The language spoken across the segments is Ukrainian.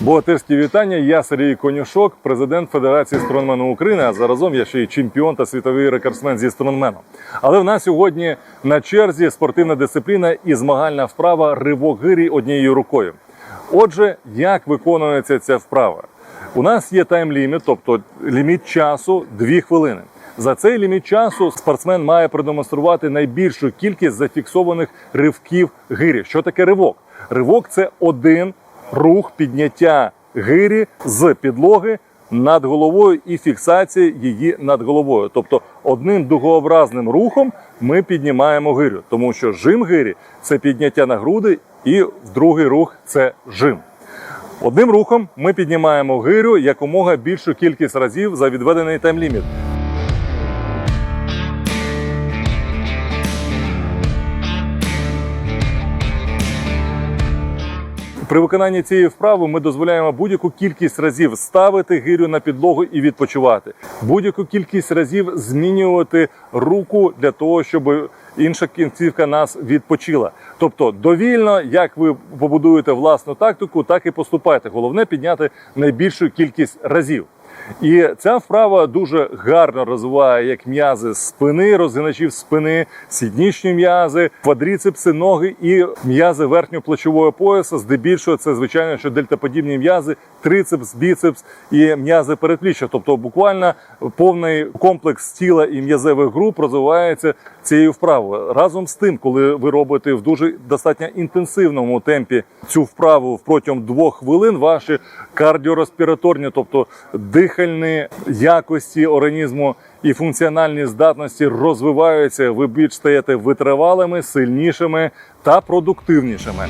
Богатирські вітання. Я Сергій Конюшок, президент Федерації стронгмену України. А заразом я ще й чемпіон та світовий рекордсмен зі стронгмену. Але в нас сьогодні на черзі спортивна дисципліна і змагальна вправа ривок гирі однією рукою. Отже, як виконується ця вправа? У нас є тайм-ліміт, тобто ліміт часу 2 хвилини. За цей ліміт часу спортсмен має продемонструвати найбільшу кількість зафіксованих ривків гирі. Що таке ривок? Ривок це один рух підняття гирі з підлоги над головою і фіксація її над головою. Тобто одним дугообразним рухом ми піднімаємо гирю, тому що жим гирі це підняття на груди, і другий рух це жим. Одним рухом ми піднімаємо гирю якомога більшу кількість разів за відведений тайм-ліміт. При виконанні цієї вправи ми дозволяємо будь-яку кількість разів ставити гирю на підлогу і відпочивати. Будь-яку кількість разів змінювати руку для того, щоб інша кінцівка нас відпочила. Тобто довільно, як ви побудуєте власну тактику, так і поступайте. Головне підняти найбільшу кількість разів. І ця вправа дуже гарно розвиває як м'язи спини, розгиначів спини, сіднічні м'язи, квадріцепси, ноги і м'язи верхньоплечового пояса. Здебільшого це звичайно, що дельтаподібні м'язи, трицепс, біцепс і м'язи передпліччя. Тобто, буквально повний комплекс тіла і м'язевих груп розвивається цією вправою. Разом з тим, коли ви робите в дуже достатньо інтенсивному темпі цю вправу протягом двох хвилин, ваші кардіореспіраторні, тобто дихальні якості організму і функціональні здатності розвиваються. Ви більш стаєте витривалими, сильнішими та продуктивнішими.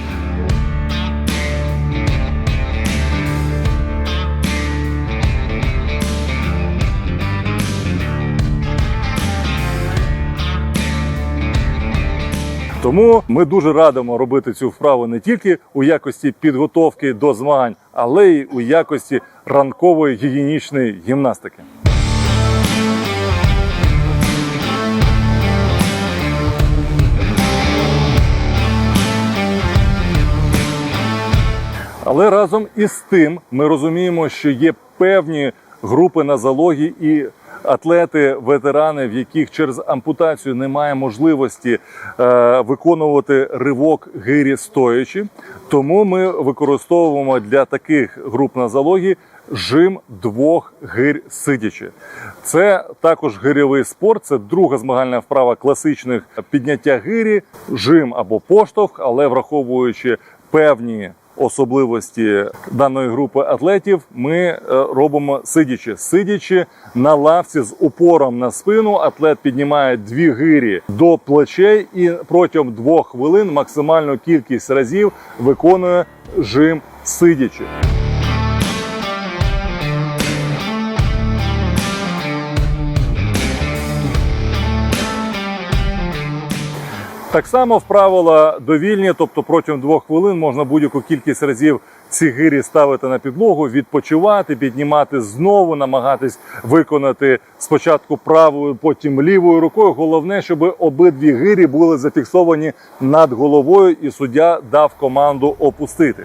Тому ми дуже радимо робити цю вправу не тільки у якості підготовки до змагань, але й у якості ранкової гігієнічної гімнастики. Але разом із тим ми розуміємо, що є певні групи на залогі і атлети, ветерани, в яких через ампутацію немає можливості е, виконувати ривок гирі стоячи. Тому ми використовуємо для таких груп на залогі жим двох гир сидячи. Це також гирьовий спорт. Це друга змагальна вправа класичних підняття гирі, жим або поштовх, але враховуючи певні особливості даної групи атлетів ми е, робимо сидячи. Сидячи на лавці з упором на спину, атлет піднімає дві гирі до плечей і протягом двох хвилин максимальну кількість разів виконує жим сидячи. Так само вправила довільні, тобто протягом двох хвилин можна будь-яку кількість разів ці гирі ставити на підлогу, відпочивати, піднімати знову, намагатись виконати спочатку правою, потім лівою рукою. Головне, щоб обидві гирі були зафіксовані над головою, і суддя дав команду опустити.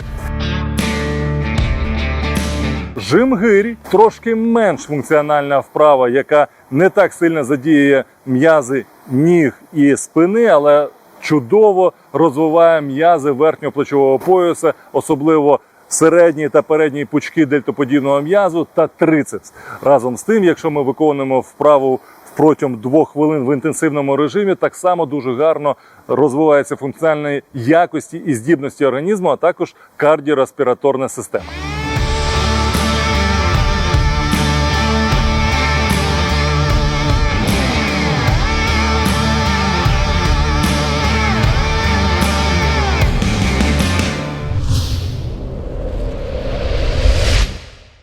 Жим гирі трошки менш функціональна вправа, яка не так сильно задіє м'язи ніг і спини, але чудово розвиває м'язи верхнього плечового пояса, особливо середні та передні пучки дельтоподібного м'язу та трицепс. Разом з тим, якщо ми виконуємо вправу протягом двох хвилин в інтенсивному режимі, так само дуже гарно розвиваються функціональні якості і здібності організму, а також кардіореспіраторна система.